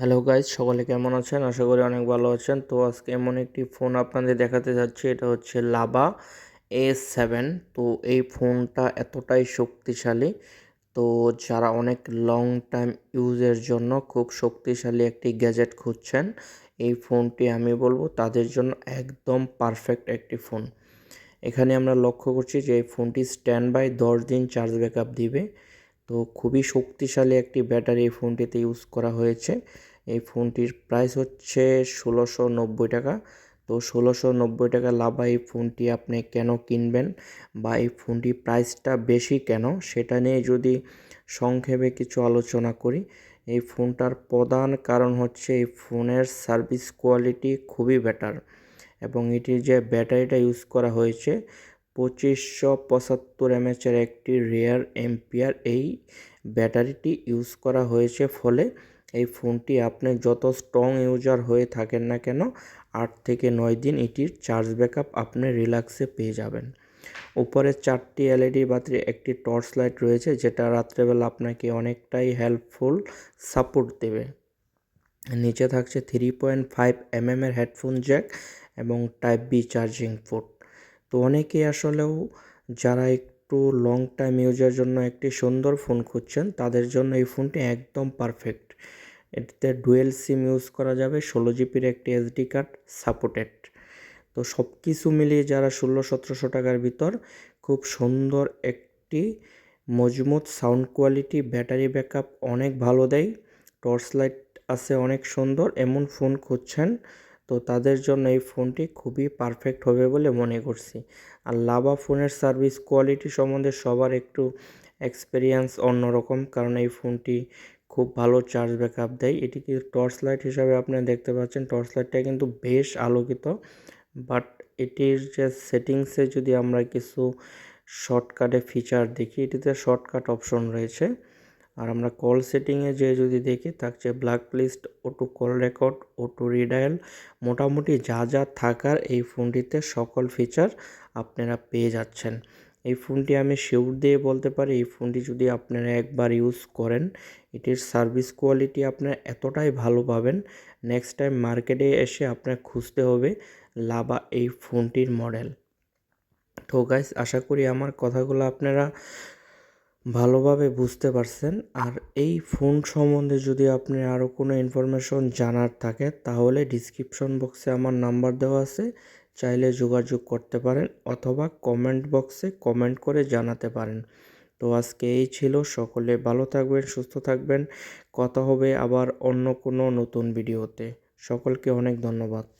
Hello guys সকলে কেমন আছেন? আশা করি অনেক ভালো আছেন। তো আজকে এমন একটি ফোন আপনাদের দেখাতে যাচ্ছি। এটা হচ্ছে লাভা এ সেভেন তো এই ফোনটা এতটাই শক্তিশালী। তো যারা অনেক লং টাইম ইউজের জন্য খুব শক্তিশালী একটি গ্যাজেট খুঁজছেন, এই ফোনটি আমি বলব তাদের জন্য একদম পারফেক্ট একটি ফোন এখানে আমরা লক্ষ্য করছি যে এই ফোনটি স্ট্যান্ড বাই দশ দিন চার্জ ব্যাকআপ দিবে। তো খুবই শক্তিশালী একটি ব্যাটারি এই ফোনটিতে ইউজ করা হয়েছে। এই ফোনটির প্রাইস হচ্ছে ষোলোশো নব্বই টাকা। তো ষোলোশো নব্বই টাকা লাভা এই ফোনটি আপনি কেন কিনবেন বা এই ফোনটির প্রাইসটা বেশি কেন সেটা নিয়ে যদি সংক্ষেপে কিছু আলোচনা করি, এই ফোনটার প্রধান কারণ হচ্ছে এই ফোনের সার্ভিস কোয়ালিটি খুবই বেটার এবং এটির যে ব্যাটারিটা ইউজ করা হয়েছে, পঁচিশশো পঁচাত্তর এমএচের একটি রেয়ার এম্পিয়ার এই ব্যাটারিটি ইউজ করা হয়েছে ফলে। এই ফোনটি আপনি যত স্ট্রং ইউজার হয়ে থাকেন না কেন, আট থেকে নয় দিন এটির চার্জ ব্যাকআপ আপনি রিল্যাক্সে পেয়ে যাবেন। উপরে চারটি এলইডি বাতির একটি টর্চ লাইট রয়েছে, যেটা রাত্রেবেলা আপনাকে অনেকটাই হেল্পফুল সাপোর্ট দেবে। নিচে থাকছে থ্রি পয়েন্ট ফাইভ এম এর হেডফোন জ্যাক এবং টাইপ বি চার্জিং পোর্ট তো অনেকেই আসলেও যারা একটু লং টাইম ইউজের জন্য একটি সুন্দর ফোন খুঁজছেন, তাদের জন্য এই ফোনটি একদম পারফেক্ট এটিতে ডুয়েল সিম ইউজ করা যাবে, ষোলো জিবির একটি এসডি কার্ড, সাপোর্টেড। তো সব কিছু মিলিয়ে যারা ষোলো, সতেরোশো টাকার ভিতর, খুব সুন্দর একটি মজবুত সাউন্ড কোয়ালিটি, ব্যাটারি ব্যাকআপ অনেক ভালো দেয়, টর্চ লাইট আছে অনেক সুন্দর, এমন ফোন খুঁজছেন, তো তাদের জন্য এই ফোনটি খুবই পারফেক্ট হবে বলে মনে করছি। আর লাভা ফোনের সার্ভিস কোয়ালিটি সম্বন্ধে সবার একটু এক্সপিরিয়েন্স অন্যরকম, কারণ এই ফোনটি খুব ভালো চার্জ ব্যাকআপ দেয়। এটি কিন্তু টর্চ লাইট হিসাবে আপনি দেখতে পাচ্ছেন? টর্চ লাইটটা কিন্তু বেশ আলোকিত বাট এটির যে সেটিংসে যদি আমরা কিছু শর্টকাটে ফিচার দেখি, এটিতে শর্টকাট অপশন রয়েছে। আর আমরা কল সেটিংয়ে যে যদি দেখি থাকছে black list auto call record auto redial মোটামুটি যা যা থাকার এই ফোনটিতে সকল ফিচার আপনারা পেয়ে যাচ্ছেন। এই ফোনটি আমি শিওর দিয়ে বলতে পারি, এই ফোনটি যদি আপনারা একবার ইউজ করেন, এটির সার্ভিস কোয়ালিটি আপনার এতটাই ভালো পাবেন নেক্সট টাইম মার্কেটে এসে আপনার খুঁজতে হবে লাভা এই ফোনটির মডেল তো গাইস আশা করি আমার কথাগুলো আপনারা ভালোভাবে বুঝতে পারছেন। আর এই ফোন সম্বন্ধে যদি আপনি আরও কোনো ইনফরমেশন জানার থাকে, তাহলে ডিসক্রিপশন বক্সে আমার নাম্বার দেওয়া আছে। চাইলে যোগাযোগ করতে পারেন অথবা কমেন্ট বক্সে কমেন্ট করে জানাতে পারেন। তো আজকে এই ছিল, সকলে ভালো থাকবেন, সুস্থ থাকবেন। কথা হবে আবার অন্য কোনো নতুন ভিডিওতে সকলকে অনেক ধন্যবাদ।